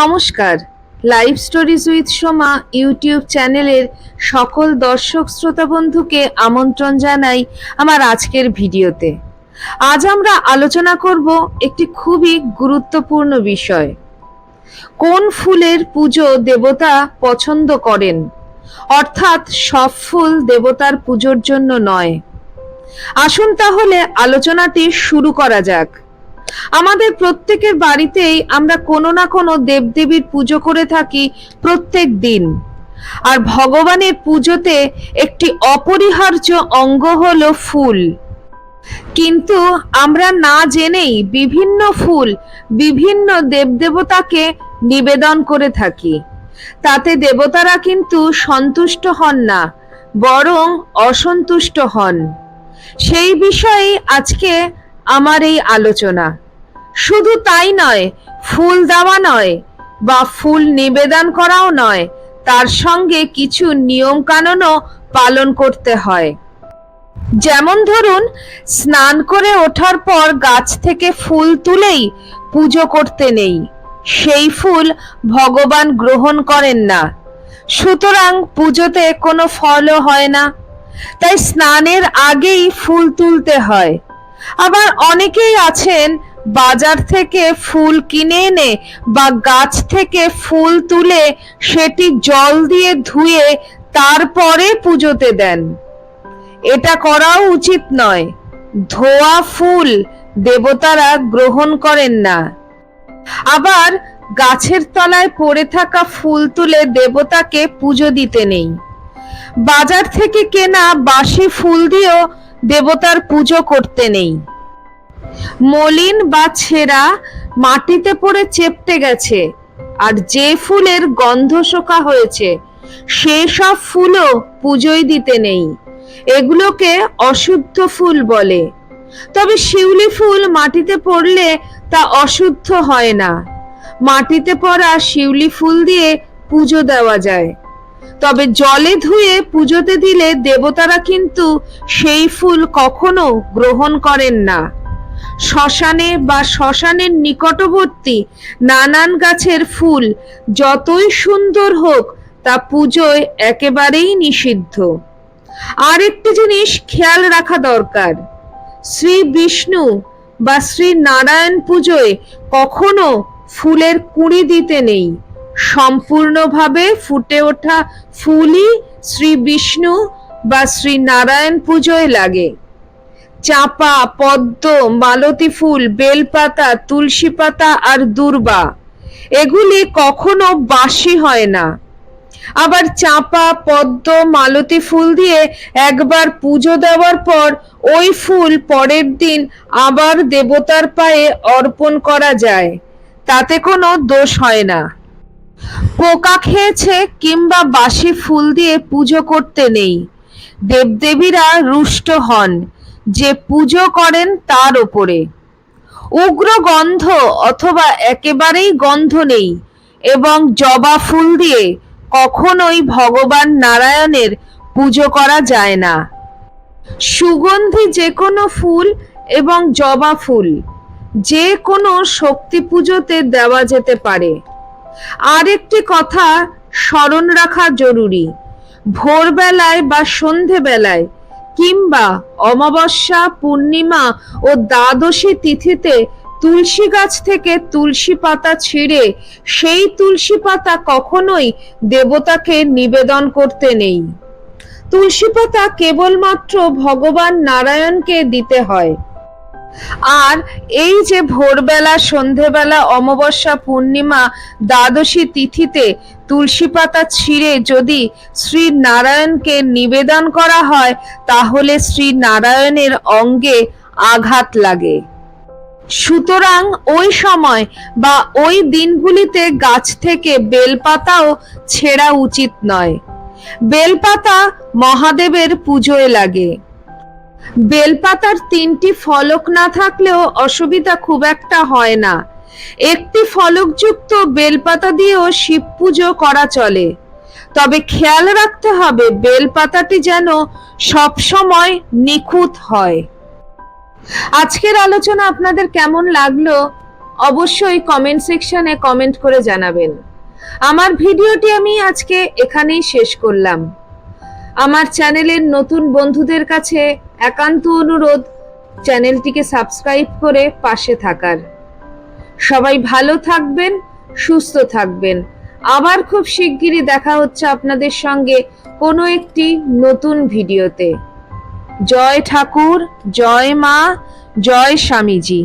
নমস্কার। Live stories with Soma YouTube চ্যানেলের সকল দর্শক শ্রোতা বন্ধুকে আমন্ত্রণ জানাই আমার আজকের ভিডিওতে। আজ আমরা আলোচনা করব একটি খুবই গুরুত্বপূর্ণ বিষয়। কোন ফুলের পুজো দেবতা পছন্দ করেন? অর্থাৎ সব ফুল দেবতার পুজোর জন্য নয়। আসুন তাহলে আলোচনাটি শুরু করা যাক। আমাদের প্রত্যেকের বাড়িতেই আমরা কোনো না কোনো দেবদেবীর পুজো করে থাকি প্রত্যেক দিন। আর ভগবানের পুজোতে একটি অপরিহার্য অঙ্গ হলো ফুল। কিন্তু আমরা না জেনেই বিভিন্ন ফুল বিভিন্ন দেবদেবতাকে নিবেদন করে থাকি। তাতে দেবতারা কিন্তু সন্তুষ্ট হন না, বরং অসন্তুষ্ট হন। সেই বিষয়েই আজকে আমার এই আলোচনা। শুধু তাই নয়, ফুল দেওয়া নয় বা ফুল নিবেদন করাও নয়, তার সঙ্গে কিছু নিয়ম কানুনও পালন করতে হয়। যেমন ধরুন, স্নান করে ওঠার পর গাছ থেকে ফুল তুলেই পুজো করতে নেই, সেই ফুল ভগবান গ্রহণ করেন না। সুতরাং পুজোতে কোনো ফলও হয় না। তাই স্নানের আগেই ফুল তুলতে হয়। আবার অনেকেই আছেন বাজার থেকে ফুল কিনে এনে বা গাছ থেকে ফুল তুলে সেটি জল দিয়ে ধুয়ে তারপরে পুজোতে দেন। এটা করাও উচিত নয়। ধোয়া ফুল দেবতারা গ্রহণ করেন না। আবার গাছের তলায় পড়ে থাকা ফুল তুলে দেবতাকে পুজো দিতে নেই। বাজার থেকে কেনা বাসি ফুল দিয়েও দেবতার পুজো করতে নেই। মলিন বা ছেঁড়া মাটিতে পড়ে চেপটে গেছে, আর যে ফুলের গন্ধ শোকা হয়েছে সেসব ফুলও পুজোয় দিতে নেই। এগুলোকে অশুদ্ধ ফুল বলে। তবে শিউলি ফুল মাটিতে পড়লে তা অশুদ্ধ হয় না। মাটিতে পড়া শিউলি ফুল দিয়ে পুজো দেওয়া যায়। তবে জলে ধুয়ে পুজোতে দিলে দেবতারা কিন্তু সেই ফুল কখনো গ্রহণ করেন না। শ্মশানে বা শ্মশানের নিকটবর্তী নানান গাছের ফুল যতই সুন্দর হোক, তা পুজোয় একেবারেই নিষিদ্ধ। আর একটি জিনিস খেয়াল রাখা দরকার। শ্রী বিষ্ণু বা শ্রী নারায়ণ পুজোয় কখনো ফুলের কুঁড়ি দিতে নেই। সম্পূর্ণভাবে ফুটে ওঠা ফুলই শ্রী বিষ্ণু বা শ্রী নারায়ণ পুজোয় লাগে। চাপা, পদ্ম, মালতী ফুল, বেলপাতা, তুলসী পাতা আর দুর্বা। এগুলি কখনো বাসি হয় না। আবার চাপা, পদ্ম, মালতী ফুল দিয়ে একবার পুজো দেওয়ার পর ওই ফুল পরের দিন আবার দেবতার পায়ে অর্পণ করা যায়। তাতে কোনো দোষ হয় না। পোকা খেয়েছে কিংবা বাসি ফুল দিয়ে পুজো করতে নেই। দেবদেবীরা রুষ্ট হন। যে পুজো করেন তার ওপরে উগ্র গন্ধ অথবা একেবারেই গন্ধ নেই এবং জবা ফুল দিয়ে কখনোই ভগবান নারায়ণের পুজো করা যায় না। সুগন্ধি যে কোনো ফুল এবং জবা ফুল যে কোনো শক্তি পুজোতে দেওয়া যেতে পারে। আরেকটি কথা, স্মরণ রাখা জরুরি। ভোরবেলায় বা সন্ধেবেলায় কিংবা অমাবস্যা, পূর্ণিমা ও দ্বাদশী তিথিতে তুলসী গাছ থেকে তুলসী পাতা ছিঁড়ে, সেই তুলসী পাতা কখনোই দেবতাকে নিবেদন করতে নেই। তুলসী পাতা কেবলমাত্র ভগবান নারায়ণকে দিতে হয়। আর এই যে ভোরবেলা, সন্ধেবেলা, অমাবস্যা, পূর্ণিমা, দ্বাদশী তিথিতে তুলসী পাতা ছিঁড়ে যদি শ্রী নারায়ণকে নিবেদন করা হয়, তাহলে শ্রী নারায়ণের অঙ্গে আঘাত লাগে। সুতরাং ওই সময় বা ওই দিনগুলিতে গাছ থেকে বেলপাতাও ছেঁড়া উচিত নয়। বেলপাতা মহাদেবের পুজোয় লাগে। বেলপাতার তিনটি ফলক না থাকলেও অসুবিধা খুব একটা হয় না। একটি ফলকযুক্ত বেলপাতা দিয়েও শিব পুজো করা চলে। তবে খেয়াল রাখতে হবে, বেলপাতাটি যেন সব সময় নিখুঁত হয়। আজকের আলোচনা আপনাদের কেমন লাগল, অবশ্যই কমেন্ট সেকশনে কমেন্ট করে জানাবেন। আমার ভিডিওটি আমি আজকে এখানেই শেষ করলাম। আমার চ্যানেলের নতুন বন্ধুদের কাছে একান্ত অনুরোধ চ্যানেলটিকে সাবস্ক্রাইব করে পাশে থাকার। সবাই ভালো থাকবেন, সুস্থ থাকবেন। আবার খুব শিগগিরই দেখা হচ্ছে আপনাদের সঙ্গে কোনো একটি নতুন ভিডিওতে। জয় ঠাকুর, জয় মা, জয় স্বামীজি।